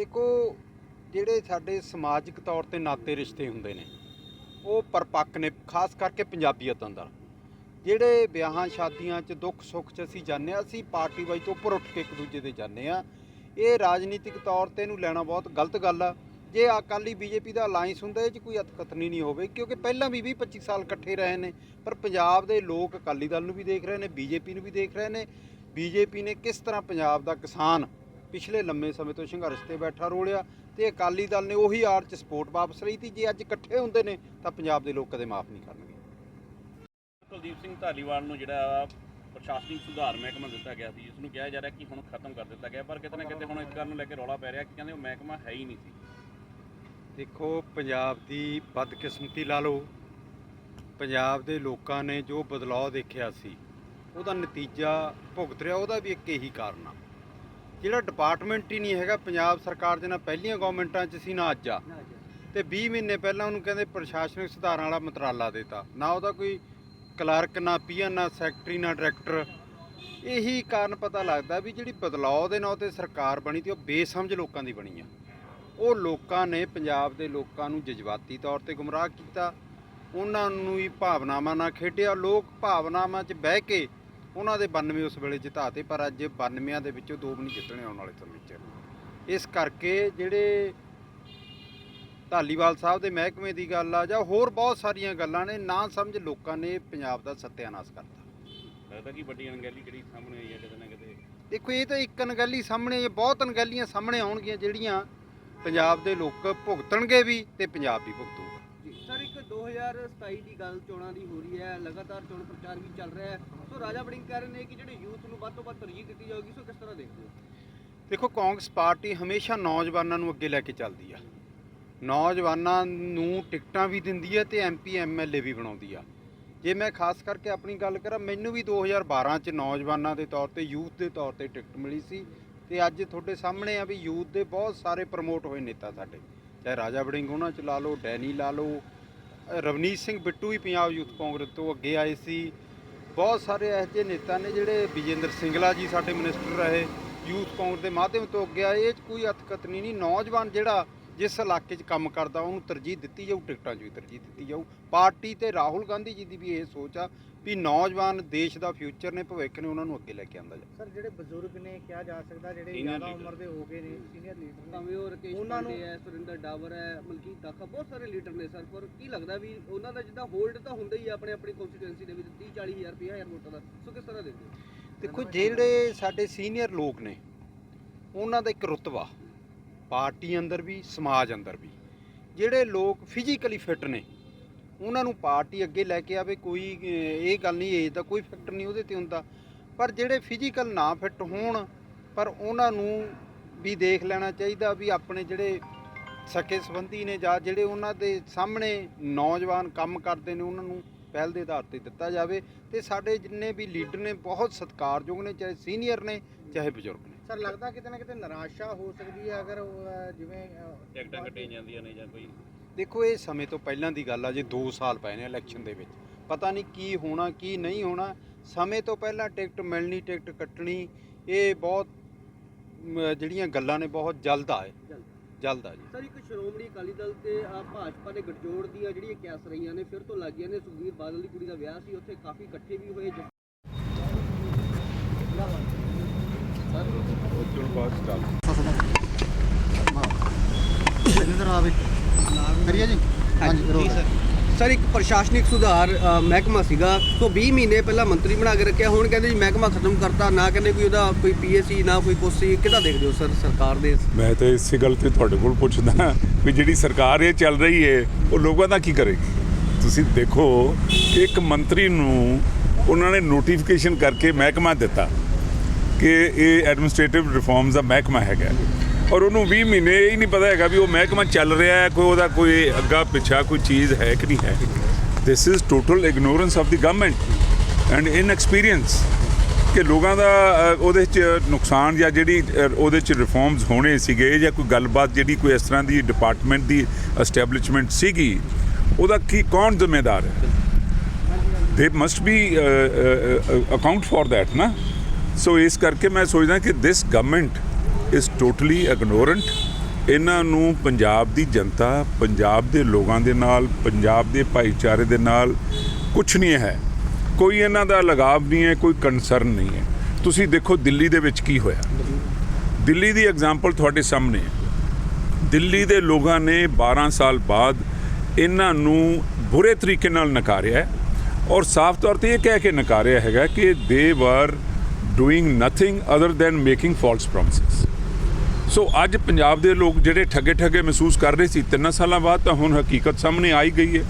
ਦੇਖੋ, ਜਿਹੜੇ ਸਾਡੇ ਸਮਾਜਿਕ ਤੌਰ ਤੇ ਨਾਤੇ ਰਿਸ਼ਤੇ ਹੁੰਦੇ ਨੇ, ਉਹ ਪਰਪੱਕ ਨੇ, ਖਾਸ ਕਰਕੇ ਪੰਜਾਬੀਅਤ ਅੰਦਰ ਜਿਹੜੇ ਵਿਆਹਾਂ, ਸ਼ਾਦੀਆਂ 'ਚ ਦੁੱਖ ਸੁੱਖ 'ਚ ਅਸੀਂ ਜਾਂਦੇ ਹਾਂ, ਅਸੀਂ ਪਾਰਟੀ ਵਾਈ ਤੋਂ ਉੱਪਰ ਉੱਠ ਕੇ ਇੱਕ ਦੂਜੇ ਦੇ ਜਾਂਦੇ ਆ ਇਹ ਰਾਜਨੀਤਿਕ ਤੌਰ ਤੇ ਇਹਨੂੰ ਲੈਣਾ ਬਹੁਤ ਗਲਤ ਗੱਲ ਆ। ਜੇ ਅਕਾਲੀ ਬੀਜੇਪੀ ਦਾ ਅਲਾਈਅੰਸ ਹੁੰਦਾ, ਇਹ 'ਚ ਕੋਈ ਅਤਕਥਨੀ ਨਹੀਂ ਹੋਵੇ, ਕਿਉਂਕਿ ਪਹਿਲਾਂ ਵੀ 20 25 ਸਾਲ ਇਕੱਠੇ ਰਹੇ ਨੇ, ਪਰ ਪੰਜਾਬ ਦੇ ਲੋਕ ਅਕਾਲੀ ਦਲ ਨੂੰ ਵੀ ਦੇਖ ਰਹੇ ਨੇ, ਬੀਜੇਪੀ ਨੂੰ ਵੀ ਦੇਖ ਰਹੇ ਨੇ। ਬੀਜੇਪੀ ਨੇ ਕਿਸ ਤਰ੍ਹਾਂ ਪੰਜਾਬ ਦਾ ਕਿਸਾਨ ਪਿਛਲੇ ਲੰਮੇ ਸਮੇਂ ਤੋਂ ਸੰਘਰਸ਼ ਤੇ ਬੈਠਾ ਰੋਲਿਆ ਤੇ ਅਕਾਲੀ ਦਲ ਨੇ ਉਹੀ ਆੜ ਚ ਸਪੋਰਟ ਵਾਪਸ ਲਈ ਤੀ। ਜੇ ਅੱਜ ਇਕੱਠੇ ਹੁੰਦੇ ਨੇ ਤਾਂ ਪੰਜਾਬ ਦੇ ਲੋਕ ਕਦੇ ਮਾਫ ਨਹੀਂ ਕਰਨਗੇ। ਕੁਲਦੀਪ ਸਿੰਘ ਧਾਲੀਵਾਲ ਨੂੰ ਜਿਹੜਾ ਪ੍ਰਸ਼ਾਸਨਿਕ ਸੁਧਾਰ ਮਹਿਕਮਾ ਦਿੱਤਾ ਗਿਆ ਸੀ ਜਿਸ ਨੂੰ ਕਿਹਾ ਜਾ ਰਿਹਾ ਕਿ ਹੁਣ ਖਤਮ ਕਰ ਦਿੱਤਾ ਗਿਆ ਪਰ ਕਿਤੇ ਨਾ ਕਿਤੇ ਹੁਣ ਇਸ ਗੱਲ ਨੂੰ ਲੈ ਕੇ ਰੌਲਾ ਪੈ ਰਿਹਾ ਕਿ ਕਹਿੰਦੇ ਉਹ ਮਹਿਕਮਾ ਹੈ ਹੀ ਨਹੀਂ ਸੀ। ਦੇਖੋ ਪੰਜਾਬ ਦੀ ਬਦਕਿਸਮਤੀ ਲਾ ਲਓ। ਪੰਜਾਬ ਦੇ ਲੋਕਾਂ ਨੇ ਜੋ ਬਦਲਾਅ ਦੇਖਿਆ ਸੀ ਉਹਦਾ ਨਤੀਜਾ ਭੁਗਤ ਰਿਹਾ ਉਹਦਾ ਵੀ ਇੱਕ ਇਹੀ ਕਾਰਨ ਆ। ਜਿਹੜਾ ਡਿਪਾਰਟਮੈਂਟ ਹੀ ਨਹੀਂ ਹੈਗਾ ਪੰਜਾਬ ਸਰਕਾਰ ਦੇ ਨਾਲ ਪਹਿਲੀਆਂ ਗਵਰਨਮੈਂਟਾਂ 'ਚ ਸੀ ਨਾ ਅੱਜ ਆ। ਤੇ 20 ਮਹੀਨੇ ਪਹਿਲਾਂ ਉਹਨੂੰ ਕਹਿੰਦੇ ਪ੍ਰਸ਼ਾਸਨਿਕ ਸੁਧਾਰਾਂ ਵਾਲਾ ਮੰਤਰਾਲਾ ਦਿੱਤਾ। ਨਾ ਉਹਦਾ ਕੋਈ ਕਲਰਕ ਨਾ ਪੀਐਨ ਨਾ ਸੈਕਟਰੀ ਨਾ ਡਾਇਰੈਕਟਰ। ਇਹੀ ਕਾਰਨ ਪਤਾ ਲੱਗਦਾ ਵੀ ਜਿਹੜੀ ਬਦਲਾਅ ਦੇ ਨਾਂ ਤੇ ਸਰਕਾਰ ਬਣੀ ਤੇ ਉਹ ਬੇਸਮਝ ਲੋਕਾਂ ਦੀ ਬਣੀ ਆ। ਉਹ ਲੋਕਾਂ ਨੇ ਪੰਜਾਬ ਦੇ ਲੋਕਾਂ ਨੂੰ ਜਜ਼ਬਾਤੀ ਤੌਰ ਤੇ ਗੁੰਮਰਾਹ ਕੀਤਾ। ਉਹਨਾਂ ਨੂੰ ਹੀ ਭਾਵਨਾਵਾਂ ਨਾਲ ਖੇਡਿਆ। ਲੋਕ ਭਾਵਨਾਵਾਂ 'ਚ ਬਹਿ ਕੇ ਉਹਨਾਂ ਦੇ 92 ਉਸ ਵੇਲੇ ਜਿਤਾਤੇ ਪਰ ਅੱਜ 92 ਦੇ ਵਿੱਚੋਂ ਦੋ ਵੀ ਨਹੀਂ ਜਿੱਤਣੇ ਆਉਣ ਵਾਲੇ ਸਮੇਂ 'ਚ। ਇਸ ਕਰਕੇ ਜਿਹੜੇ ਧਾਲੀਵਾਲ ਸਾਹਿਬ ਦੇ ਮਹਿਕਮੇ ਦੀ ਗੱਲ ਆ ਜਾਂ ਹੋਰ ਬਹੁਤ ਸਾਰੀਆਂ ਗੱਲਾਂ ਨੇ ਨਾ ਸਮਝ ਲੋਕਾਂ ਨੇ ਪੰਜਾਬ ਦਾ ਸੱਤਿਆਨਾਸ਼ ਕਰਤਾ। ਲੱਗਦਾ ਕਿ ਵੱਡੀ ਅਣਗਹਿਲੀ ਜਿਹੜੀ ਸਾਹਮਣੇ ਆਈ ਹੈ ਕਿਤੇ ਨਾ ਕਿਤੇ। ਦੇਖੋ ਇਹ ਤਾਂ ਇੱਕ ਅਣਗਹਿਲੀ ਸਾਹਮਣੇ ਆਈ ਹੈ, ਬਹੁਤ ਅਣਗਹਿਲੀਆਂ ਸਾਹਮਣੇ ਆਉਣਗੀਆਂ ਜਿਹੜੀਆਂ ਪੰਜਾਬ ਦੇ ਲੋਕ ਭੁਗਤਣਗੇ ਵੀ ਤੇ ਪੰਜਾਬ ਵੀ ਭੁਗਤੂਗਾ। ਜੀ ਸਰ ਇੱਕ 2027 ਦੀ ਗੱਲ ਚੋਣਾਂ ਦੀ ਹੋ ਰਹੀ ਹੈ, ਲਗਾਤਾਰ ਚੋਣ ਪ੍ਰਚਾਰ ਵੀ ਚੱਲ ਰਿਹਾ ਹੈ। ਸੋ ਰਾਜਾ ਵੜਿੰਗ ਕਹਿ ਰਹੇ ਨੇ ਕਿ ਜਿਹੜੇ ਯੂਥ ਨੂੰ ਵੱਧ ਤੋਂ ਵੱਧ ਤਰਜੀਹ ਦਿੱਤੀ ਜਾਊਗੀ, ਸੋ ਕਿਸ ਤਰ੍ਹਾਂ ਦੇਖਦੇ ਹੋ? ਦੇਖੋ, ਕਾਂਗਰਸ ਪਾਰਟੀ ਹਮੇਸ਼ਾ ਨੌਜਵਾਨਾਂ ਨੂੰ ਅੱਗੇ ਲੈ ਕੇ ਚੱਲਦੀ ਆ। ਨੌਜਵਾਨਾਂ ਨੂੰ ਟਿਕਟਾਂ ਵੀ ਦਿੰਦੀ ਹੈ ਤੇ ਐਮਪੀ ਐਮਐਲਏ ਵੀ ਬਣਾਉਂਦੀ ਆ। ਜੇ ਮੈਂ ਖਾਸ ਕਰਕੇ ਆਪਣੀ ਗੱਲ ਕਰਾਂ, ਮੈਨੂੰ ਵੀ 2012 ਚ ਨੌਜਵਾਨਾਂ ਦੇ ਤੌਰ ਤੇ, ਯੂਥ ਦੇ ਤੌਰ ਤੇ ਟਿਕਟ ਮਿਲੀ ਸੀ ਤੇ ਅੱਜ ਤੁਹਾਡੇ ਸਾਹਮਣੇ ਆ ਵੀ ਯੂਥ ਦੇ ਬਹੁਤ ਸਾਰੇ ਪ੍ਰਮੋਟ ਹੋਏ ਨੇਤਾ ਸਾਡੇ। ਚਾਹੇ ਰਾਜਾ ਵੜਿੰਗ ਉਹਨਾਂ ਚ ਲਾ ਲਓ, ਡੈਨੀ ਲਾ ਲਓ ਰਵਨੀਤ ਸਿੰਘ ਬਿੱਟੂ ਵੀ ਪੰਜਾਬ ਯੂਥ ਕਾਂਗਰਸ ਤੋਂ ਅੱਗੇ ਆਏ ਸੀ। ਬਹੁਤ ਸਾਰੇ ਇਹੋ ਜਿਹੇ ਨੇਤਾ ਨੇ ਜਿਹੜੇ ਵਿਜੇਂਦਰ ਸਿੰਗਲਾ ਜੀ ਸਾਡੇ ਮਿਨਿਸਟਰ ਰਹੇ, ਯੂਥ ਕਾਂਗਰਸ ਦੇ ਮਾਧਿਅਮ ਤੋਂ ਅੱਗੇ ਆਏ। ਇਹ 'ਚ ਕੋਈ ਅਤਕਤਨੀ ਨਹੀਂ। ਨੌਜਵਾਨ ਜਿਹੜਾ ਜਿਸ ਇਲਾਕੇ 'ਚ ਕੰਮ ਕਰਦਾ ਉਹਨੂੰ ਤਰਜੀਹ ਦਿੱਤੀ ਜਾਊ ਟਿਕਟਾਂ 'ਚ ਵੀ ਤਰਜੀਹ ਦਿੱਤੀ ਜਾਊ। ਪਾਰਟੀ ਤੇ ਰਾਹੁਲ ਗਾਂਧੀ ਜੀ ਦੀ ਵੀ ਇਹ ਸੋਚ ਆ ਵੀ ਨੌਜਵਾਨ ਦੇਸ਼ ਦਾ ਫਿਊਚਰ ਨੇ ਭਵਿੱਖ ਨੇ ਉਹਨਾਂ ਨੂੰ ਅੱਗੇ ਲੈ ਕੇ ਆਂਦਾ ਜਾ ਸਰ ਜਿਹੜੇ ਬਜ਼ੁਰਗ ਨੇ ਕਿਹਾ ਜਾ ਸਕਦਾ ਜਿਹੜੇ ਜ਼ਿਆਦਾ। ਉਮਰ ਦੇ ਹੋ ਗਏ ਨੇ ਸੀਨੀਅਰ ਲੀਡਰ ਨੇ ਭਾਵੇਂ ਉਹ ਰਕੇਸ਼ ਉਹਨਾਂ ਨੂੰ- ਪਾਂਡੇ ਹੈ ਸੁਰਿੰਦਰ ਡਾਵਰ ਹੈ ਮਲਕੀਤ ਦਾਖਾ ਬਹੁਤ ਸਾਰੇ ਲੀਡਰ ਨੇ ਸਰ। ਪਰ ਕੀ ਲੱਗਦਾ ਵੀ ਉਹਨਾਂ ਦਾ ਜਿੱਦਾਂ ਹੋਲਡ ਤਾਂ ਹੁੰਦਾ ਹੀ ਆਪਣੇ ਆਪਣੀ ਕਨਸਟੀਟੂਐਂਸੀ ਦੇ ਵਿੱਚ 30 40 ਹਜ਼ਾਰ 50 ਹਜ਼ਾਰ ਵੋਟਾਂ ਦਾ। ਸੋ ਕਿਸ ਤਰ੍ਹਾਂ ਦੇਖਦੇ ਹੋ? ਦੇਖੋ ਜਿਹੜੇ ਸਾਡੇ ਸੀਨੀਅਰ ਲੋਕ ਨੇ ਉਹਨਾਂ ਦਾ ਇੱਕ ਰੁਤਬਾ ਪਾਰਟੀ ਅੰਦਰ ਵੀ, ਸਮਾਜ ਅੰਦਰ ਵੀ। ਜਿਹੜੇ ਲੋਕ ਫਿਜ਼ੀਕਲੀ ਫਿੱਟ ਨੇ, ਉਹਨਾਂ ਨੂੰ ਪਾਰਟੀ ਅੱਗੇ ਲੈ ਕੇ ਆਵੇ, ਕੋਈ ਇਹ ਗੱਲ ਨਹੀਂ ਏਜ ਦਾ ਕੋਈ ਫੈਕਟਰ ਨਹੀਂ ਉਹਦੇ ਤੇ ਹੁੰਦਾ। ਪਰ ਜਿਹੜੇ ਫਿਜ਼ੀਕਲ ਨਾ ਫਿੱਟ ਹੋਣ, ਪਰ ਉਹਨਾਂ ਨੂੰ ਵੀ ਦੇਖ ਲੈਣਾ ਚਾਹੀਦਾ ਵੀ ਆਪਣੇ ਜਿਹੜੇ ਸਕੇ ਸੰਬੰਧੀ ਨੇ ਜਾਂ ਜਿਹੜੇ ਉਹਨਾਂ ਦੇ ਸਾਹਮਣੇ ਨੌਜਵਾਨ ਕੰਮ ਕਰਦੇ ਨੇ, ਉਹਨਾਂ ਨੂੰ ਪਹਿਲ ਦੇ ਆਧਾਰ ਤੇ ਦਿੱਤਾ ਜਾਵੇ। ਤੇ ਸਾਡੇ ਜਿੰਨੇ ਵੀ ਲੀਡਰ ਨੇ, ਬਹੁਤ ਸਤਿਕਾਰਯੋਗ ਨੇ, ਚਾਹੇ ਸੀਨੀਅਰ ਨੇ, ਚਾਹੇ ਬਜ਼ੁਰਗ ਨੇ। ਸਰ ਲੱਗਦਾ ਕਿਤੇ ਨਾ ਕਿਤੇ ਨਿਰਾਸ਼ਾ ਹੋ ਸਕਦੀ ਹੈ ਅਗਰ ਉਹ, ਅਹ, ਜਿਵੇਂ ਅਹ, ਟਿਕਟਾਂ ਕੱਟੀਆਂ ਜਾਂਦੀਆਂ ਨੇ ਜਾਂ ਕੋਈ। ਦੇਖੋ ਇਹ ਸਮੇਂ ਤੋਂ ਪਹਿਲਾਂ ਦੀ ਗੱਲ ਆ ਜੇ 2 ਸਾਲ ਪਏ ਨੇ ਇਲੈਕਸ਼ਨ ਦੇ ਵਿੱਚ। ਪਤਾ ਨਹੀਂ ਕੀ ਹੋਣਾ ਕੀ ਨਹੀਂ ਹੋਣਾ। ਸਮੇਂ ਤੋਂ ਪਹਿਲਾਂ ਟਿਕਟ ਮਿਲਣੀ ਟਿਕਟ ਕੱਟਣੀ ਇਹ ਬਹੁਤ ਮ, ਜਿਹੜੀਆਂ ਗੱਲਾਂ ਨੇ ਬਹੁਤ ਜਲਦ ਆ ਇਹ ਜਲਦ ਆ ਜੀ। ਸਰ ਇੱਕ ਸ਼੍ਰੋਮਣੀ ਅਕਾਲੀ ਦਲ ਤੇ ਆ ਭਾਜਪਾ ਦੇ ਗੱਠਜੋੜ ਦੀਆਂ ਜਿਹੜੀਆਂ ਕਿਆਸ ਰਹੀਆਂ ਨੇ ਫਿਰ ਤੋਂ ਲੱਗੀਆਂ ਨੇ। ਸੁਖਬੀਰ ਬਾਦਲ ਦੀ ਕੁੜੀ ਦਾ ਵਿਆਹ ਸੀ ਉੱਥੇ ਕਾਫੀ ਇਕੱਠੇ ਵੀ ਹੋਏ। ਆਵੇ ਕਰੀਏ ਜੀ ਹਾਂਜੀ ਕਰੋ ਸਰ ਇੱਕ ਪ੍ਰਸ਼ਾਸਨਿਕ ਸੁਧਾਰ ਅ, ਮਹਿਕਮਾ ਸੀਗਾ। ਸੋ 20 ਮਹੀਨੇ ਪਹਿਲਾਂ ਮੰਤਰੀ ਬਣਾ ਕੇ ਰੱਖਿਆ। ਹੁਣ ਕਹਿੰਦੇ ਜੀ ਮਹਿਕਮਾ ਖਤਮ ਕਰਤਾ। ਨਾ ਕਹਿੰਦੇ ਕੋਈ ਉਹਦਾ ਕੋਈ ਪੀਐਸਸੀ ਨਾ ਕੋਈ ਕੁਛ ਕਿਦਾਂ ਦੇਖਦੇ ਹੋ ਸਰ ਸਰਕਾਰ ਦੇ ਇਸ- ਮੈਂ ਤਾਂ ਇਸੇ ਗੱਲ ਤੇ ਤੁਹਾਡੇ ਕੋਲ ਪੁੱਛਦਾ ਵੀ ਜਿਹੜੀ ਸਰਕਾਰ ਇਹ ਚੱਲ ਰਹੀ ਹੈ ਉਹ ਲੋਕਾਂ ਦਾ ਕੀ ਕਰੇਗੀ? ਤੁਸੀਂ ਦੇਖੋ ਕਿ ਇੱਕ ਮੰਤਰੀ ਨੂੰ ਉਹਨਾਂ ਨੇ ਨੋਟੀਫਿਕੇਸ਼ਨ ਕਰਕੇ ਮਹਿਕਮਾ ਦਿੱਤਾ। ਕਿ ਇਹ ਐਡਮਿਨਿਸਟ੍ਰੇਟਿਵ ਰਿਫਾਰਮਸ ਦਾ ਮਹਿਕਮਾ ਹੈਗਾ। ਔਰ ਉਹਨੂੰ 20 ਮਹੀਨੇ ਇਹ ਨਹੀਂ ਪਤਾ ਹੈਗਾ ਵੀ ਉਹ ਮਹਿਕਮਾ ਚੱਲ ਰਿਹਾ ਹੈ, ਕੋਈ ਉਹਦਾ ਕੋਈ ਅੱਗਾ ਪਿੱਛਾ ਕੋਈ ਚੀਜ਼ ਹੈ ਕਿ ਨਹੀਂ ਹੈ। This is total ignorance of the government and inexperience ਕਿ ਲੋਕਾਂ ਦਾ ਉਹਦੇ ਚ ਨੁਕਸਾਨ ਜਾਂ ਜਿਹੜੀ ਉਹਦੇ ਚ ਰਿਫਾਰਮਸ ਹੋਣੇ ਸੀਗੇ ਜਾਂ ਕੋਈ ਗੱਲਬਾਤ ਜਿਹੜੀ ਕੋਈ ਇਸ ਤਰ੍ਹਾਂ ਦੀ ਡਿਪਾਰਟਮੈਂਟ ਦੀ ਅਸਟੈਬਲਿਸ਼ਮੈਂਟ ਸੀਗੀ, ਉਹਦਾ ਕੀ, ਕੌਣ ਜ਼ਿੰਮੇਦਾਰ ਹੈ? They must be account for that ਨਾ। ਸੋ ਇਸ ਕਰਕੇ ਮੈਂ ਸੋਚਦਾ ਕਿ this government is totally ignorant ਇਹਨਾਂ ਨੂੰ ਪੰਜਾਬ ਦੀ ਜਨਤਾ, ਪੰਜਾਬ ਦੇ ਲੋਕਾਂ ਦੇ ਨਾਲ, ਪੰਜਾਬ ਦੇ ਭਾਈਚਾਰੇ ਦੇ ਨਾਲ ਕੁਝ ਨਹੀਂ ਹੈ। ਕੋਈ ਇਹਨਾਂ ਦਾ ਲਗਾਵ ਨਹੀਂ ਹੈ, ਕੋਈ ਕੰਸਰਨ ਨਹੀਂ ਹੈ। ਤੁਸੀਂ ਦੇਖੋ ਦਿੱਲੀ ਦੇ ਵਿੱਚ ਕੀ ਹੋਇਆ। ਦਿੱਲੀ ਦੀ ਐਗਜ਼ਾਮਪਲ ਤੁਹਾਡੇ ਸਾਹਮਣੇ ਹੈ। ਦਿੱਲੀ ਦੇ ਲੋਕਾਂ ਨੇ 12 ਸਾਲ ਬਾਅਦ ਇਹਨਾਂ ਨੂੰ ਬੁਰੇ ਤਰੀਕੇ ਨਾਲ ਨਕਾਰਿਆ ਔਰ ਸਾਫ਼ ਤੌਰ ਤੇ ਇਹ ਕਹਿ ਕੇ ਨਕਾਰਿਆ ਹੈਗਾ ਕਿ they were doing nothing other than making false promises so ਅੱਜ ਪੰਜਾਬ ਦੇ ਲੋਕ ਜਿਹੜੇ ਠੱਗੇ ਠੱਗੇ ਮਹਿਸੂਸ ਕਰ ਰਹੇ ਸੀ ਤਿੰਨ ਸਾਲਾਂ ਬਾਅਦ ਤਾਂ ਹੁਣ ਹਕੀਕਤ ਸਾਹਮਣੇ ਆਈ ਗਈ ਹੈ।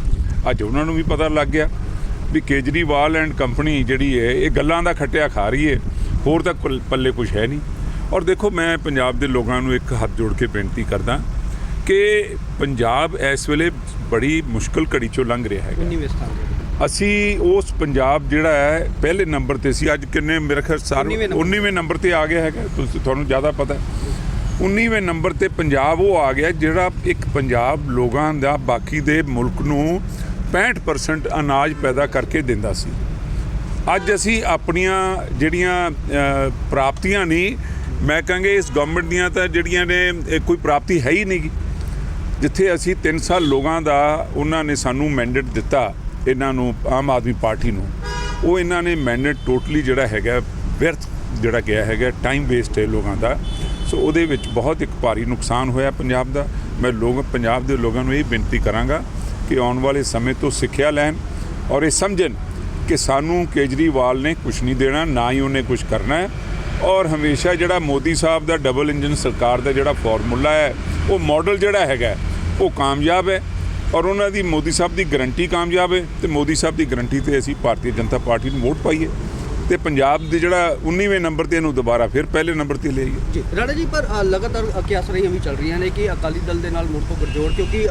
ਅੱਜ ਉਹਨਾਂ ਨੂੰ ਵੀ ਪਤਾ ਲੱਗ ਗਿਆ ਵੀ ਕੇਜਰੀਵਾਲ ਐਂਡ ਕੰਪਨੀ ਜਿਹੜੀ ਹੈ, ਇਹ ਗੱਲਾਂ ਦਾ ਖੱਟਿਆ ਖਾ ਰਹੀ ਹੈ। ਹੋਰ ਤਾਂ ਕੁਲ- ਪੱਲੇ ਕੁਝ ਹੈ ਨਹੀਂ। ਔਰ ਦੇਖੋ, ਮੈਂ ਪੰਜਾਬ ਦੇ ਲੋਕਾਂ ਨੂੰ ਇੱਕ ਹੱਥ ਜੋੜ ਕੇ ਬੇਨਤੀ ਕਰਦਾ ਕਿ ਪੰਜਾਬ ਇਸ ਵੇਲੇ ਬੜੀ ਮੁਸ਼ਕਲ ਘੜੀ ਚੋਂ ਲੰਘ ਰਿਹਾ ਹੈਗਾ। 19ਵੇਂ ਸਥਾਨ ਤੇ ਅਸੀਂ ਉਸ ਪੰਜਾਬ ਜਿਹੜਾ ਹੈ ਪਹਿਲੇ ਨੰਬਰ ਤੇ ਸੀ। ਅੱਜ ਕਿੰਨੇ ਮੇਰੇ ਖਿਆਲ ਸਾਰੇ 19ਵੇਂ ਨੰਬਰ। 19ਵੇਂ ਨੰਬਰ ਤੇ ਆ ਗਿਆ ਹੈਗਾ। ਤੁਸੀਂ ਤੁਹਾਨੂੰ ਜ਼ਿਆਦਾ ਪਤਾ ਹੈ। 19ਵੇਂ ਨੰਬਰ ਤੇ ਪੰਜਾਬ ਉਹ ਆ ਗਿਆ ਜਿਹੜਾ ਇੱਕ ਪੰਜਾਬ ਲੋਕਾਂ ਦਾ ਬਾਕੀ ਦੇ ਮੁਲਕ ਨੂੰ 65% ਅਨਾਜ ਪੈਦਾ ਕਰਕੇ ਦਿੰਦਾ ਸੀ। ਅੱਜ ਅਸੀਂ ਆਪਣੀਆਂ ਜਿਹੜੀਆਂ ਪ੍ਰਾਪਤੀਆਂ ਨਹੀਂ ਮੈਂ ਕਹਾਂਗੇ ਇਸ ਗਵਰਨਮੈਂਟ ਦੀਆਂ ਤਾਂ ਜਿਹੜੀਆਂ ਨੇ ਕੋਈ ਪ੍ਰਾਪਤੀ ਹੈ ਹੀ ਨਹੀਂ। ਜਿੱਥੇ ਅਸੀਂ 3 ਸਾਲ ਲੋਕਾਂ ਦਾ, ਉਹਨਾਂ ਨੇ ਸਾਨੂੰ ਮੈਂਡੇਟ ਦਿੱਤਾ ਇਹਨਾਂ ਨੂੰ, ਆਮ ਆਦਮੀ ਪਾਰਟੀ ਨੂੰ। ਉਹ ਇਹਨਾਂ ਨੇ ਮੈਂਡੇਟ ਟੋਟਲੀ ਜਿਹੜਾ ਹੈਗਾ, ਵਿਅਰਥ ਜਿਹੜਾ ਗਿਆ ਹੈਗਾ ਟਾਈਮ ਵੇਸਟ ਹੈ ਲੋਕਾਂ ਦਾ। ਸੋ ਉਹਦੇ ਵਿੱਚ ਬਹੁਤ ਇੱਕ ਭਾਰੀ ਨੁਕਸਾਨ ਹੋਇਆ ਪੰਜਾਬ ਦਾ। ਮੈਂ ਲੋਕ, ਪੰਜਾਬ ਦੇ ਲੋਕਾਂ ਨੂੰ ਇਹ ਬੇਨਤੀ ਕਰਾਂਗਾ ਕਿ ਆਉਣ ਵਾਲੇ ਸਮੇਂ ਤੋਂ ਸਿੱਖਿਆ ਲੈਣ ਔਰ ਇਹ ਸਮਝਣ ਕਿ ਸਾਨੂੰ ਕੇਜਰੀਵਾਲ ਨੇ ਕੁਝ ਨਹੀਂ ਦੇਣਾ, ਨਾ ਹੀ ਉਹਨੇ ਕੁਝ ਕਰਨਾ ਹੈ। ਔਰ ਹਮੇਸ਼ਾ ਜਿਹੜਾ ਮੋਦੀ ਸਾਹਿਬ ਦਾ ਡਬਲ ਇੰਜਨ ਸਰਕਾਰ ਦਾ ਜਿਹੜਾ ਫਾਰਮੂਲਾ ਹੈ, ਉਹ ਮਾਡਲ ਜਿਹੜਾ ਹੈਗਾ ਉਹ ਕਾਮਯਾਬ ਹੈ ਔਰ ਉਹਨਾਂ ਦੀ ਮੋਦੀ ਸਾਹਿਬ ਦੀ ਗਰੰਟੀ ਕਾਮਯਾਬ ਹੈ ਤੇ ਮੋਦੀ ਸਾਹਿਬ ਦੀ ਗਰੰਟੀ ਤੇ ਅਸੀਂ ਭਾਰਤੀ ਜਨਤਾ ਪਾਰਟੀ ਨੂੰ ਵੋਟ ਪਾਈਏ ਤੇ ਪੰਜਾਬ ਦੇ ਜਿਹੜਾ 19ਵੇਂ ਨੰਬਰ ਤੇ ਇਹਨੂੰ ਦੁਬਾਰਾ ਫਿਰ ਪਹਿਲੇ ਨੰਬਰ ਤੇ ਲਿਆਈਏ। ਜੀ ਰਾਣਾ ਜੀ ਪਰ ਲਗਾਤਾਰ ਕਿਆਸ ਰਹੀਆਂ ਵੀ ਚੱਲ ਰਹੀਆਂ ਨੇ ਕਿ ਅਕਾਲੀ ਦਲ ਦੇ ਨਾਲ ਮੁੜ ਤੋਂ ਗਠਜੋੜ ਕਿਉਂਕਿ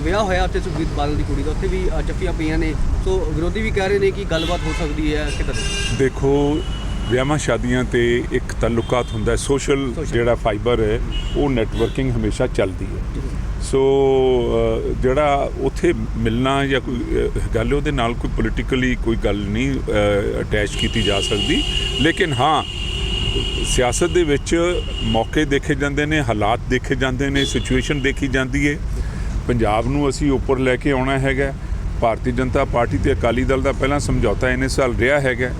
ਵਿਆਹ ਹੋਇਆ ਉੱਥੇ ਸੁਖਬੀਰ ਬਾਦਲ ਦੀ ਕੁੜੀ ਦਾ ਉੱਥੇ ਵੀ ਅ, ਜੱਫੀਆਂ ਪਈਆਂ ਨੇ। ਸੋ ਵਿਰੋਧੀ ਵੀ ਕਹਿ ਰਹੇ ਨੇ ਕਿ ਗੱਲਬਾਤ ਹੋ ਸਕਦੀ ਹੈ ਕਿਤੇ ਦੇਖੋ ਵਿਆਹਾਂ ਸ਼ਾਦੀਆਂ ਤੇ ਇੱਕ ਤਾਲੁਕਾਤ ਹੁੰਦਾ ਹੈ ਸੋਸ਼ਲ. ਜਿਹੜਾ ਫਾਈਬਰ ਹੈ ਉਹ ਨੈਟਵਰਕਿੰਗ ਹਮੇਸ਼ਾ ਚੱਲਦੀ ਹੈ। ਸੋ ਜਿਹੜਾ ਉਥੇ ਮਿਲਣਾ ਜਾਂ ਕੋਈ ਗੱਲ ਉਹਦੇ ਨਾਲ ਕੋਈ ਪੋਲੀਟੀਕਲੀ ਕੋਈ ਗੱਲ ਨਹੀਂ ਅਟੈਚ ਕੀਤੀ ਜਾ ਸਕਦੀ। ਲੇਕਿਨ ਹਾਂ ਸਿਆਸਤ ਦੇ ਵਿੱਚ ਮੌਕੇ ਦੇਖੇ ਜਾਂਦੇ ਨੇ ਹਾਲਾਤ ਦੇਖੇ ਜਾਂਦੇ ਨੇ ਸਿਚੁਏਸ਼ਨ ਦੇਖੀ ਜਾਂਦੀ ਹੈ। ਪੰਜਾਬ ਨੂੰ ਅਸੀਂ ਉੱਪਰ ਲੈ ਕੇ ਆਉਣਾ ਹੈਗਾ। ਭਾਰਤੀ ਜਨਤਾ ਪਾਰਟੀ ਤੇ ਅਕਾਲੀ ਦਲ ਦਾ ਪਹਿਲਾਂ ਸਮਝੌਤਾ ਇੰਨੇ ਸਾਲ ਰਿਹਾ ਹੈਗਾ।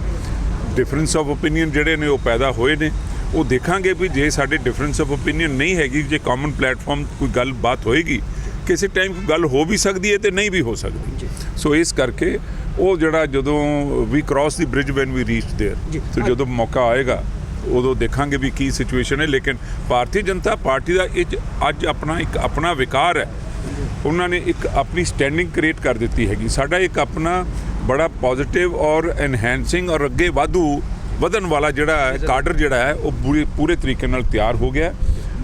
ਡਿਫਰੈਂਸ ਆਫ ਓਪੀਨੀਅਨ ਜਿਹੜੇ ਨੇ ਉਹ ਪੈਦਾ ਹੋਏ ਨੇ ਉਹ ਦੇਖਾਂਗੇ ਵੀ ਜੇ ਸਾਡੇ ਡਿਫਰੈਂਸ ਆਫ ਓਪੀਨੀਅਨ ਨਹੀਂ ਹੈਗੀ ਜੇ ਕਾਮਨ ਪਲੇਟਫਾਰਮ ਕੋਈ ਗੱਲਬਾਤ ਹੋਏਗੀ ਕਿਸੇ ਟਾਈਮ ਕੋਈ ਗੱਲ ਹੋ ਵੀ ਸਕਦੀ ਹੈ ਤੇ ਨਹੀਂ ਵੀ ਹੋ ਸਕਦੀ ਸੋ ਇਸ ਕਰਕੇ ਉਹ ਜਿਹੜਾ ਜਦੋਂ ਵੀ cross the bridge when we reach ਜੀ। देयर ਤੇ ਜਦੋਂ ਮੌਕਾ ਆਏਗਾ ਉਦੋਂ ਦੇਖਾਂਗੇ ਵੀ ਕੀ ਸਿਚੁਏਸ਼ਨ ਹੈ ਲੇਕਿਨ ਭਾਰਤੀ ਜਨਤਾ ਪਾਰਟੀ ਦਾ ਇਹ 'ਚ ਅੱਜ ਆਪਣਾ ਇੱਕ ਆਪਣਾ ਵਿਕਾਰ ਹੈ ਉਹਨਾਂ ਨੇ ਇੱਕ ਆਪਣੀ ਸਟੈਂਡਿੰਗ ਕ੍ਰੀਏਟ ਕਰ ਦਿੱਤੀ ਹੈਗੀ ਸਾਡਾ ਇੱਕ ਆਪਣਾ ਬੜਾ ਪੋਜ਼ਿਟਿਵ ਔਰ ਐਨਹੈਂਸਿੰਗ ਔਰ ਅੱਗੇ ਵਾਧੂ ਵਧਣ ਵਾਲਾ ਜਿਹੜਾ ਹੈ ਕਾਡਰ ਜਿਹੜਾ ਹੈ ਉਹ ਪੂਰੇ ਪੂਰੇ ਤਰੀਕੇ ਨਾਲ ਤਿਆਰ ਹੋ ਗਿਆ।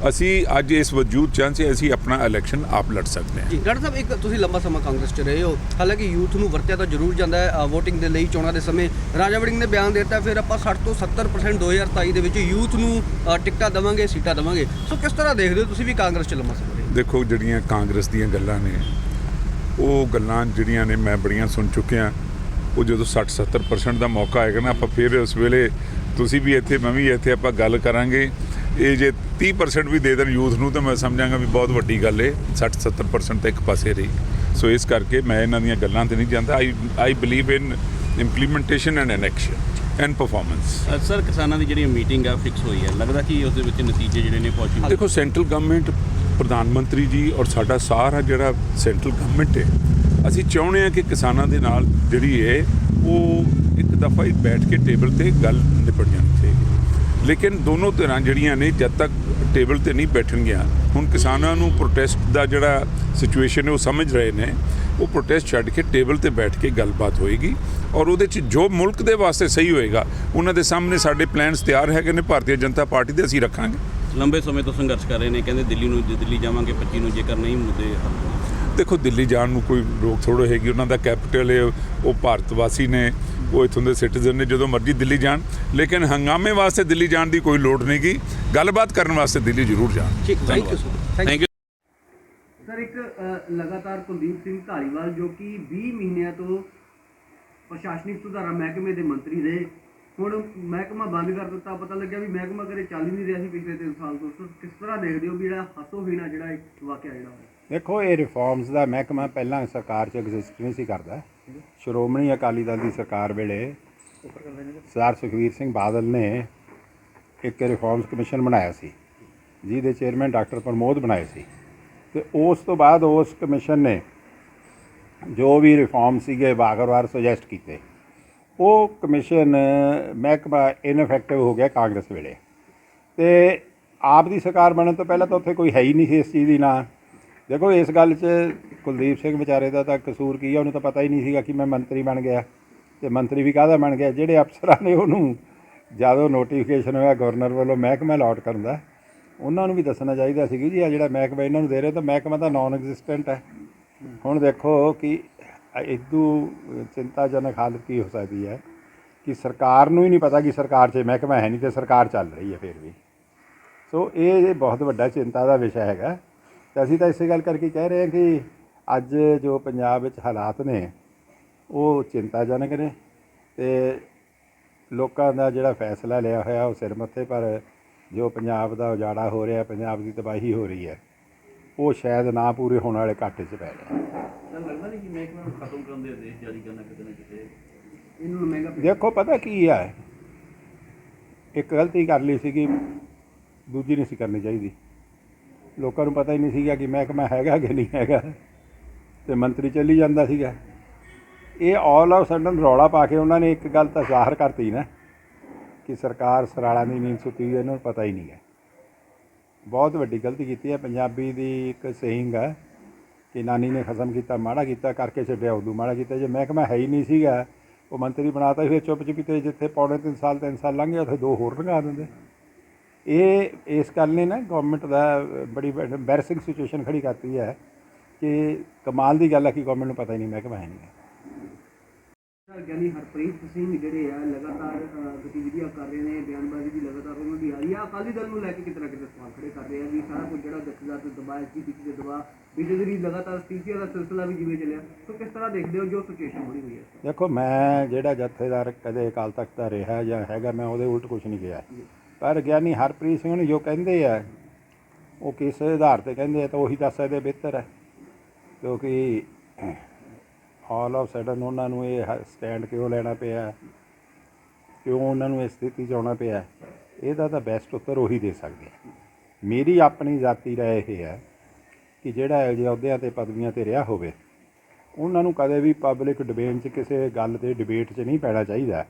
ਅਸੀਂ ਅੱਜ ਇਸ ਵਜੂਦ ਚਾਂਸ ਅਸੀਂ ਆਪਣਾ ਇਲੈਕਸ਼ਨ ਆਪ ਲੜ ਸਕਦੇ ਹਾਂ। ਜੀ ਡਾਕਟਰ ਸਾਹਿਬ ਇੱਕ ਤੁਸੀਂ ਲੰਬਾ ਸਮਾਂ ਕਾਂਗਰਸ 'ਚ ਰਹੇ ਹੋ। ਹਾਲਾਂਕਿ ਯੂਥ ਨੂੰ ਵਰਤਿਆ ਤਾਂ ਜ਼ਰੂਰ ਜਾਂਦਾ ਹੈ VOTING ਦੇ ਲਈ ਚੋਣਾਂ ਦੇ ਸਮੇਂ। ਰਾਜਾ ਵੜਿੰਗ ਨੇ ਬਿਆਨ ਦਿੱਤਾ ਫਿਰ ਆਪਾਂ 60 ਤੋਂ 70% 2027 ਦੇ ਵਿੱਚ ਯੂਥ ਨੂੰ ਟਿਕਟਾਂ ਦੇਵਾਂਗੇ ਸੀਟਾਂ ਦੇਵਾਂਗੇ। ਸੋ ਕਿਸ ਤਰ੍ਹਾਂ ਦੇਖਦੇ ਹੋ ਤੁਸੀਂ ਵੀ ਕਾਂਗਰਸ 'ਚ ਲੰਬਾ ਸਮਾਂ ਦੇਖੋ ਜਿਹੜੀਆਂ ਕਾਂਗਰਸ ਦੀਆਂ ਗੱਲਾਂ ਨੇ ਉਹ ਗੱਲਾਂ ਜਿਹੜੀਆਂ ਨੇ ਮੈਂ ਬੜੀਆਂ ਸੁਣ ਚੁੱਕਿਆ। ਉਹ ਜਦੋਂ 60 70% ਦਾ ਮੌਕਾ ਆਏਗਾ ਨਾ ਆਪਾਂ ਫਿਰ ਉਸ ਵੇਲੇ ਤੁਸੀਂ ਵੀ ਇੱਥੇ ਮੈਂ ਵੀ ਇੱਥੇ ਆਪਾਂ ਗੱਲ ਕਰਾਂਗੇ। ਇਹ ਜੇ 30% ਵੀ ਦੇ ਦੇਣ ਯੂਥ ਨੂੰ ਤਾਂ ਮੈਂ ਸਮਝਾਂਗਾ ਵੀ ਬਹੁਤ ਵੱਡੀ ਗੱਲ ਏ 60 70% ਤਾਂ ਇੱਕ ਪਾਸੇ ਰਹੀ। ਸੋ ਇਸ ਕਰਕੇ ਮੈਂ ਇਹਨਾਂ ਦੀਆਂ ਗੱਲਾਂ ਤੇ ਨਹੀਂ ਜਾਂਦਾ। I I believe in implementation and action and performance sir ਕਿਸਾਨਾਂ ਦੀ ਜਿਹੜੀ ਮੀਟਿੰਗ ਆ ਫਿਕਸ ਹੋਈ ਹੈ। ਲੱਗਦਾ ਕਿ ਉਸ ਦੇ ਵਿੱਚ ਨਤੀਜੇ ਜਿਹੜੇ ਨੇ ਪੋਜ਼ਿਟਿਵ ਦੇਖੋ ਸੈਂਟਰਲ ਗਵਰਨਮੈਂਟ ਪ੍ਰਧਾਨ ਮੰਤਰੀ ਜੀ ਔਰ ਸਾਡਾ ਸਾਰਾ ਜਿਹੜਾ ਸੈਂਟਰਲ ਗਵਰਨਮੈਂਟ ਹੈ ਅਸੀਂ ਚਾਹੁੰਦੇ ਹਾਂ ਕਿ ਕਿਸਾਨਾਂ ਦੇ ਨਾਲ ਜਿਹੜੀ ਹੈ ਉਹ ਇੱਕ ਦਫਾ ਹੀ ਬੈਠ ਕੇ ਟੇਬਲ ਤੇ ਗੱਲ ਨਿਪਟ ਜਾਣੀ ਚਾਹੀਦੀ ਲੇਕਿਨ ਦੋਨੋਂ ਧਿਰਾਂ ਜਿਹੜੀਆਂ ਨੇ ਜਦ ਤੱਕ ਟੇਬਲ ਤੇ ਨਹੀਂ ਬੈਠਣਗੀਆਂ, ਹੁਣ ਕਿਸਾਨਾਂ ਨੂੰ ਪ੍ਰੋਟੈਸਟ ਦਾ ਜਿਹੜਾ ਸਿਚੁਏਸ਼ਨ ਹੈ ਉਹ ਸਮਝ ਰਹੇ ਨੇ। ਉਹ ਪ੍ਰੋਟੈਸਟ ਛੱਡ ਕੇ ਟੇਬਲ ਤੇ ਬੈਠ ਕੇ ਗੱਲਬਾਤ ਹੋਏਗੀ ਔਰ ਉਹਦੇ 'ਚ ਜੋ ਮੁਲਕ ਦੇ ਵਾਸਤੇ ਸਹੀ ਹੋਏਗਾ, ਉਹਨਾਂ ਦੇ ਸਾਹਮਣੇ ਸਾਡੇ ਪਲਾਨਸ ਤਿਆਰ ਹੈਗੇ ਨੇ, ਭਾਰਤੀ ਜਨਤਾ ਪਾਰਟੀ ਦੇ ਅਸੀਂ ਰੱਖਾਂਗੇ। ਲੰਬੇ ਸਮੇਂ ਤੋਂ ਸੰਘਰਸ਼ ਕਰ ਰਹੇ ਨੇ, ਕਹਿੰਦੇ ਦਿੱਲੀ ਨੂੰ ਜੇ ਦਿੱਲੀ ਜਾਵਾਂਗੇ 25 ਨੂੰ ਜੇਕਰ ਨਹੀਂ ਮੁੱਦੇ ਹੱਲ ਦੇਖੋ ਦਿੱਲੀ ਜਾਣ ਨੂੰ ਕੋਈ ਰੋਕ ਥੋੜੋ ਹੈਗੀ। ਉਹਨਾਂ ਦਾ ਕੈਪੀਟਲ ਹੈ ਉਹ ਭਾਰਤ ਵਾਸੀ ਨੇ ਉਹ ਇਥੋਂ ਦੇ ਸਿਟੀਜ਼ਨ ਨੇ ਜਦੋਂ ਮਰਜ਼ੀ ਦਿੱਲੀ ਜਾਣ। ਲੇਕਿਨ ਹੰਗਾਮੇ ਵਾਸਤੇ ਦਿੱਲੀ ਜਾਣ ਦੀ ਕੋਈ ਲੋੜ ਨਹੀਂ ਗੀ ਗੱਲਬਾਤ ਕਰਨ ਵਾਸਤੇ ਦਿੱਲੀ ਜ਼ਰੂਰ ਜਾਣ। ਠੀਕ thank you sir thank you sir ਇੱਕ ਲਗਾਤਾਰ ਕੁਲਦੀਪ ਸਿੰਘ ਧਾਲੀਵਾਲ ਜੋ ਕਿ 20 ਮਹੀਨਿਆਂ ਤੋਂ ਪ੍ਰਸ਼ਾਸਨਿਕ ਸੁਧਾਰਾਂ ਮਹਿਕਮੇ ਦੇ ਮੰਤਰੀ ਰਹੇ। ਹੁਣ ਮਹਿਕਮਾ ਬੰਦ ਕਰ ਦਿੱਤਾ ਪਤਾ ਲੱਗਿਆ ਵੀ ਮਹਿਕਮਾ ਕਦੇ ਚੱਲ ਹੀ ਨਹੀਂ ਰਿਹਾ ਸੀ ਪਿਛਲੇ 3 ਸਾਲ ਤੋਂ। ਕਿਸ ਤਰ੍ਹਾਂ ਦੇਖਦੇ ਹੋ ਵੀ ਜਿਹੜਾ ਹੱਸੋਹੀਣਾ ਜਿਹੜਾ ਇੱਕ ਵਾਕਿਆ ਜਿਹੜਾ ਹੋਇਆ ਦੇਖੋ, ਇਹ ਰਿਫਾਰਮਸ ਦਾ ਮਹਿਕਮਾ ਪਹਿਲਾਂ ਸਰਕਾਰ 'ਚ ਐਗਜ਼ਿਸਟ ਨਹੀਂ ਸੀ ਕਰਦਾ। ਸ਼੍ਰੋਮਣੀ ਅਕਾਲੀ ਦਲ ਦੀ ਸਰਕਾਰ ਵੇਲੇ ਸਰਦਾਰ ਸੁਖਵੀਰ ਸਿੰਘ ਬਾਦਲ ਨੇ ਇੱਕ ਰਿਫਾਰਮਸ ਕਮਿਸ਼ਨ ਬਣਾਇਆ ਸੀ, ਜਿਹਦੇ ਚੇਅਰਮੈਨ ਡਾਕਟਰ ਪ੍ਰਮੋਦ ਬਣਾਏ ਸੀ। ਤੇ ਉਸ ਤੋਂ ਬਾਅਦ ਉਸ ਕਮਿਸ਼ਨ ਨੇ ਜੋ ਵੀ ਰਿਫਾਰਮ ਸੀਗੇ, ਵਾਰ-ਵਾਰ ਸੁਜੈਸਟ ਕੀਤੇ। ਉਹ ਕਮਿਸ਼ਨ ਮਹਿਕਮਾ ਇਨਫੈਕਟਿਵ ਹੋ ਗਿਆ ਕਾਂਗਰਸ ਵੇਲੇ। ਤੇ ਆਪ ਦੀ ਸਰਕਾਰ ਬਣਨ ਤੋਂ ਪਹਿਲਾਂ ਤਾਂ ਉੱਥੇ ਕੋਈ ਹੈ ਹੀ ਨਹੀਂ ਸੀ ਇਸ ਚੀਜ਼ ਦੀ ਨਾ। ਦੇਖੋ, ਇਸ ਗੱਲ 'ਚ ਕੁਲਦੀਪ ਸਿੰਘ ਵਿਚਾਰੇ ਦਾ ਤਾਂ ਕਸੂਰ ਕੀ ਆ? ਉਹਨੂੰ ਤਾਂ ਪਤਾ ਹੀ ਨਹੀਂ ਸੀਗਾ ਕਿ ਮੈਂ ਮੰਤਰੀ ਬਣ ਗਿਆ ਤੇ ਮੰਤਰੀ ਵੀ ਕਾਹਦਾ ਬਣ ਗਿਆ? ਜਿਹੜੇ ਅਫਸਰਾਂ ਨੇ ਉਹਨੂੰ ਜਦੋਂ ਨੋਟੀਫਿਕੇਸ਼ਨ ਹੋਇਆ ਗਵਰਨਰ ਵੱਲੋਂ ਮਹਿਕਮਾ ਅਲਾਟ ਕਰਨ ਦਾ, ਉਹਨਾਂ ਨੂੰ ਵੀ ਦੱਸਣਾ ਚਾਹੀਦਾ ਸੀ ਕਿ ਜੀ ਆ ਜਿਹੜਾ ਮਹਿਕਮਾ ਇਹਨਾਂ ਨੂੰ ਦੇ ਰਹੇ, ਤਾਂ ਮਹਿਕਮਾ ਤਾਂ ਨਾਨ ਐਗਜ਼ਿਸਟੈਂਟ ਹੈ। ਹੁਣ ਦੇਖੋ ਕਿ ਇਦੂ ਚਿੰਤਾਜਨਕ ਹਾਲਤ ਕੀ ਹੋ ਸਕਦੀ ਹੈ ਕਿ ਸਰਕਾਰ ਨੂੰ ਹੀ ਨਹੀਂ ਪਤਾ ਕਿ ਸਰਕਾਰ 'ਚ ਮਹਿਕਮਾ ਹੈ ਨਹੀਂ ਤੇ ਸਰਕਾਰ ਚੱਲ ਰਹੀ ਹੈ ਫਿਰ ਵੀ। ਸੋ ਇਹ ਬਹੁਤ ਵੱਡਾ ਚਿੰਤਾ ਦਾ ਵਿਸ਼ਾ ਹੈਗਾ। ਤੇ ਅਸੀਂ ਤਾਂ ਇਸੇ ਗੱਲ ਕਰਕੇ ਕਹਿ ਰਹੇ ਹਾਂ ਕਿ ਅੱਜ ਜੋ ਪੰਜਾਬ ਵਿੱਚ ਹਾਲਾਤ ਨੇ ਉਹ ਚਿੰਤਾਜਨਕ ਨੇ ਤੇ ਲੋਕਾਂ ਦਾ ਜਿਹੜਾ ਫੈਸਲਾ ਲਿਆ ਹੋਇਆ ਉਹ ਸਿਰ ਮੱਥੇ ਪਰ ਜੋ ਪੰਜਾਬ ਦਾ ਉਜਾੜਾ ਹੋ ਰਿਹਾ ਪੰਜਾਬ ਦੀ ਤਬਾਹੀ ਹੋ ਰਹੀ ਹੈ ਉਹ ਸ਼ਾਇਦ ਨਾ ਪੂਰੇ ਹੋਣ ਵਾਲੇ ਘਾਟੇ 'ਚ ਪੈ ਰਿਹਾ ਤਾਂ ਲੱਗਦਾ ਨਹੀਂ ਕਿ ਮਹਿਕਮੇ ਨੂੰ ਖਤਮ ਕਰਨ ਦੇ ਆਦੇਸ਼ ਜਾਰੀ ਕਰਨਾ ਕਿਤੇ ਨਾ ਕਿਤੇ ਇਹਨੂੰ ਮਹਿੰਗਾ ਪਿਆ। ਦੇਖੋ ਪਤਾ ਕੀ ਹੈ ਇੱਕ ਗਲਤੀ ਕਰ ਲਈ ਸੀਗੀ ਦੂਜੀ ਨਹੀਂ ਸੀ ਕਰਨੀ ਚਾਹੀਦੀ ਲੋਕਾਂ ਨੂੰ ਪਤਾ ਹੀ ਨਹੀਂ ਸੀਗਾ ਕਿ ਮਹਿਕਮਾ ਹੈਗਾ ਕਿ ਨਹੀਂ ਹੈਗਾ। ਤੇ ਮੰਤਰੀ ਚੱਲੀ ਜਾਂਦਾ ਸੀਗਾ। ਇਹ ਆਲ ਆਫ ਸਡਨ ਰੌਲਾ ਪਾ ਕੇ ਉਹਨਾਂ ਨੇ ਇੱਕ ਗੱਲ ਤਾਂ ਜ਼ਾਹਰ ਕਰਤੀ ਨਾ ਕਿ ਸਰਕਾਰ ਸਰਾਲਾ ਦੀ ਨੀਂਦ ਸੁੱਤੀ ਹੋਈ ਹੈ, ਇਹਨਾਂ ਨੂੰ ਪਤਾ ਹੀ ਨਹੀਂ ਹੈ। ਬਹੁਤ ਵੱਡੀ ਗਲਤੀ ਕੀਤੀ ਹੈ। ਪੰਜਾਬੀ ਦੀ ਇੱਕ ਸੇਇੰਗ ਹੈ ਕਿ ਨਾਨੀ ਨੇ ਖਸਮ ਕੀਤਾ ਮਾੜਾ ਕੀਤਾ ਕਰਕੇ ਛੱਡਿਆ ਉਦੋਂ ਮਾੜਾ ਕੀਤਾ। ਜੇ ਮਹਿਕਮਾ ਹੈ ਹੀ ਨਹੀਂ ਸੀਗਾ ਉਹ ਮੰਤਰੀ ਬਣਾਤਾ ਫਿਰ ਚੁੱਪ ਚੁਪੀਤੇ ਜਿੱਥੇ ਪੌਣੇ 3 ਸਾਲ 3 ਸਾਲ ਲੰਘ ਗਏ ਉੱਥੇ ਦੋ ਹੋਰ ਲੰਘਾ ਦਿੰਦੇ। ਇਹ ਇਸ ਗੱਲ ਨੇ ਨਾ ਗਵਰਨਮੈਂਟ ਦਾ ਬੜੀ ਐਮਬੈਰਸਿੰਗ ਸਿਚੁਏਸ਼ਨ ਖੜੀ ਕਰਤੀ ਹੈ ਕਿ ਕਮਾਲ ਦੀ ਗੱਲ ਹੈ ਕਿ ਗਵਰਨਮੈਂਟ ਨੂੰ ਪਤਾ ਹੀ ਨਹੀਂ ਮਹਿਕਮਾ ਹੈ ਨਹੀਂ। ਗਿਆਨੀ ਹਰਪ੍ਰੀਤ ਸਿੰਘ ਜਿਹੜੇ ਆ ਲਗਾਤਾਰ ਅ, ਗਤੀਵਿਧੀਆਂ ਕਰ ਰਹੇ ਨੇ ਬਿਆਨਬਾਜ਼ੀ ਵੀ ਲਗਾਤਾਰ ਉਹਨਾਂ ਦੀ ਆ। ਰਹੀ ਆ ਅਕਾਲੀ ਦਲ ਨੂੰ ਲੈ ਕੇ ਕਿਤੇ ਨਾ ਕਿਤੇ ਸਵਾਲ ਖੜੇ ਕਰ ਰਹੇ ਆ ਵੀ ਸਾਰਾ ਕੁਝ ਜਿਹੜਾ ਜਥੇਦਾਰ ਤੇ ਦਬਾਅ ਸੀ ਪਿੱਛੇ ਦਬਾਅ ਬੀਜੇਪੀ ਲਗਾਤਾਰ ਅਸਤੀਫਿਆਂ ਦਾ ਸਿਲਸਿਲਾ ਵੀ ਜਿਵੇਂ ਚੱਲਿਆ? ਸੋ ਕਿਸ ਤਰ੍ਹਾਂ ਦੇਖਦੇ ਹੋ ਜੋ ਸਿਚੁਏਸ਼ਨ ਬਣੀ ਹੋਈ ਹੈ ਦੇਖੋ ਮੈਂ ਜਿਹੜਾ ਜਥੇਦਾਰ ਕਦੇ ਅਕਾਲ ਤਖਤ ਦਾ ਰਿਹਾ ਜਾਂ ਹੈਗਾ ਮੈਂ ਉਹਦੇ ਉਲਟ ਕੁਝ ਨਹੀਂ ਕਿਹਾ। ਪਰ ਗਿਆਨੀ ਹਰਪ੍ਰੀਤ ਸਿੰਘ ਨੂੰ ਜੋ ਕਹਿੰਦੇ ਆ, ਉਹ ਕਿਸ ਆਧਾਰ ਤੇ ਕਹਿੰਦੇ ਆ ਤਾਂ ਉਹੀ ਦੱਸ ਸਕਦੇ ਬਿਹਤਰ ਹੈ ਕਿਉਂਕਿ ਆਲ ਆਫ ਸਡਨ ਉਹਨਾਂ ਨੂੰ ਇਹ ਸਟੈਂਡ ਕਿਉਂ ਲੈਣਾ ਪਿਆ? ਕਿਉਂ ਉਹਨਾਂ ਨੂੰ ਇਸ ਸਥਿਤੀ 'ਚ ਆਉਣਾ ਪਿਆ? ਇਹਦਾ ਤਾਂ ਬੈਸਟ ਉੱਤਰ ਉਹੀ ਦੇ ਸਕਦੇ ਆ। ਮੇਰੀ ਆਪਣੀ ਜ਼ਾਤੀ ਰਾਏ ਇਹ ਹੈ ਕਿ ਜਿਹੜਾ ਇਹੋ ਅਹੁਦਿਆਂ ਤੇ ਪਦਵੀਆਂ ਤੇ ਰਿਹਾ ਹੋਵੇ, ਉਹਨਾਂ ਨੂੰ ਕਦੇ ਵੀ ਪਬਲਿਕ ਡਿਬੇਟ 'ਚ ਕਿਸੇ ਗੱਲ ਤੇ ਡਿਬੇਟ 'ਚ ਨਹੀਂ ਪੈਣਾ ਚਾਹੀਦਾ।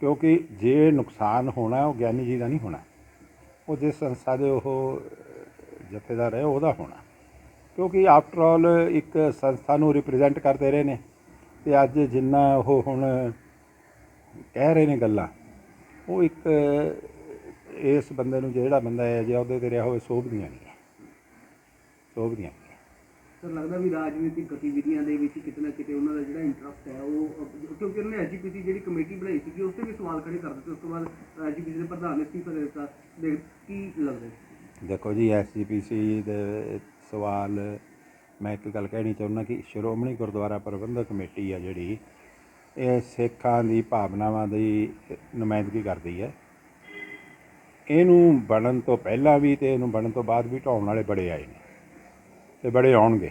ਕਿਉਂਕਿ ਜੇ ਨੁਕਸਾਨ ਹੋਣਾ, ਉਹ ਗਿਆਨੀ ਜੀ ਦਾ ਨਹੀਂ ਹੋਣਾ। ਉਹ ਜਿਸ ਸੰਸਥਾ ਦੇ ਉਹ ਜਥੇਦਾਰ ਹੈ, ਉਹਦਾ ਹੋਣਾ। ਕਿਉਂਕਿ ਆਫਟਰ ਆਲ ਇੱਕ ਸੰਸਥਾ ਨੂੰ ਰਿਪਰੈਜ਼ੈਂਟ ਕਰਦੇ ਰਹੇ ਨੇ। ਤੇ ਅੱਜ ਜਿੰਨਾ ਉਹ ਹੁਣ ਕਹਿ ਰਹੇ ਨੇ ਗੱਲਾਂ, ਉਹ ਇੱਕ ਇਸ ਬੰਦੇ ਨੂੰ ਜਿਹੜਾ ਬੰਦਾ ਹੈ, ਜੇ ਉਹਦੇ ਤੇ ਰਿਹਾ ਹੋਵੇ, ਸੋਭਦੀਆਂ ਨਹੀਂ ਹੈ। ਸੋਭਦੀਆਂ ਸਰ ਲੱਗਦਾ ਵੀ ਰਾਜਨੀਤਿਕ ਗਤੀਵਿਧੀਆਂ ਦੇ ਵਿੱਚ ਕਿਤੇ ਨਾ ਕਿਤੇ ਉਹਨਾਂ ਦਾ ਜਿਹੜਾ ਇੰਟਰਸਟ ਹੈ ਉਹ ਅ, ਕਿਉਂਕਿ ਉਹਨੇ ਐਜੀਪੀਸੀ ਜਿਹੜੀ ਕਮੇਟੀ ਬਣਾਈ ਸੀ ਉਸ ਤੇ ਵੀ ਸਵਾਲ ਖੜੇ ਕਰ ਦਿੱਤੇ ਉਸ ਤੋਂ ਬਾਅਦ ਐਜੀਪੀਸੀ ਦੇ ਪ੍ਰਧਾਨ ਨੇ ਅਸਤੀਫਾ ਦੇ ਦਿੱਤਾ ਦੇ ਕੀ ਲੱਗਦਾ ਦੇਖੋ ਜੀ ਐਸਜੀਪੀਸੀ ਦੇ ਸਵਾਲ ਮੈਂ ਇੱਕ ਗੱਲ ਕਹਿਣੀ ਚਾਹੁੰਦਾ ਕਿ ਸ਼੍ਰੋਮਣੀ ਗੁਰਦੁਆਰਾ ਪ੍ਰਬੰਧਕ ਕਮੇਟੀ ਆ ਜਿਹੜੀ ਇਹ ਸਿੱਖਾਂ ਦੀ ਭਾਵਨਾਵਾਂ ਦੀ ਨੁਮਾਇੰਦਗੀ ਕਰਦੀ ਹੈ। ਇਹਨੂੰ ਬਣਨ ਤੋਂ ਪਹਿਲਾਂ ਵੀ ਤੇ ਇਹਨੂੰ ਬਣਨ ਤੋਂ ਬਾਅਦ ਵੀ ਢਾਉਣ ਵਾਲੇ ਬੜੇ ਆਏ ਨੇ। ਤੇ ਬੜੇ ਆਉਣਗੇ।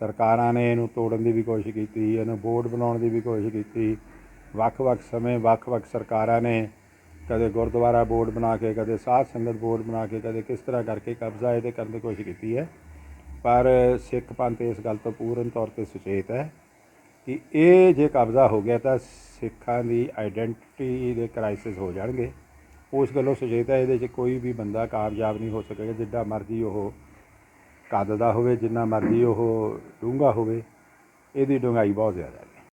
ਸਰਕਾਰਾਂ ਨੇ ਇਹਨੂੰ ਤੋੜਨ ਦੀ ਵੀ ਕੋਸ਼ਿਸ਼ ਕੀਤੀ, ਇਹਨੂੰ ਬੋਰਡ ਬਣਾਉਣ ਦੀ ਵੀ ਕੋਸ਼ਿਸ਼ ਕੀਤੀ। ਵੱਖ-ਵੱਖ ਸਮੇਂ ਵੱਖ-ਵੱਖ ਸਰਕਾਰਾਂ ਨੇ ਕਦੇ ਗੁਰਦੁਆਰਾ ਬੋਰਡ ਬਣਾ ਕੇ, ਕਦੇ ਸਾਧ ਸੰਗਤ ਬੋਰਡ ਬਣਾ ਕੇ, ਕਦੇ ਕਿਸ ਤਰ੍ਹਾਂ ਕਰਕੇ ਕਬਜ਼ਾ ਇਹਦੇ ਕਰਨ ਦੀ ਕੋਸ਼ਿਸ਼ ਕੀਤੀ ਹੈ। ਪਰ ਸਿੱਖ ਪੰਥ ਇਸ ਗੱਲ ਤੋਂ ਪੂਰਨ ਤੌਰ ਤੇ ਸੁਚੇਤ ਹੈ ਕਿ ਇਹ ਜੇ ਕਬਜ਼ਾ ਹੋ ਗਿਆ ਤਾਂ ਸਿੱਖਾਂ ਦੀ ਆਇਡੈਂਟੀਟੀ ਦੇ ਕ੍ਰਾਈਸਿਸ ਹੋ ਜਾਣਗੇ। ਉਸ ਗੱਲੋਂ ਸੁਚੇਤ ਹੈ, ਇਹਦੇ 'ਚ ਕੋਈ ਵੀ ਬੰਦਾ ਕਾਮਯਾਬ ਨਹੀਂ ਹੋ ਸਕੇਗਾ, ਜਿੱਡਾ ਮਰਜ਼ੀ ਉਹ ਕੱਦ ਦਾ ਹੋਵੇ ਜਿੰਨਾ ਮਰਜ਼ੀ ਉਹ ਡੂੰਘਾ ਹੋਵੇ ਇਹਦੀ ਡੂੰਘਾਈ ਬਹੁਤ ਜ਼ਿਆਦਾ ਹੈ।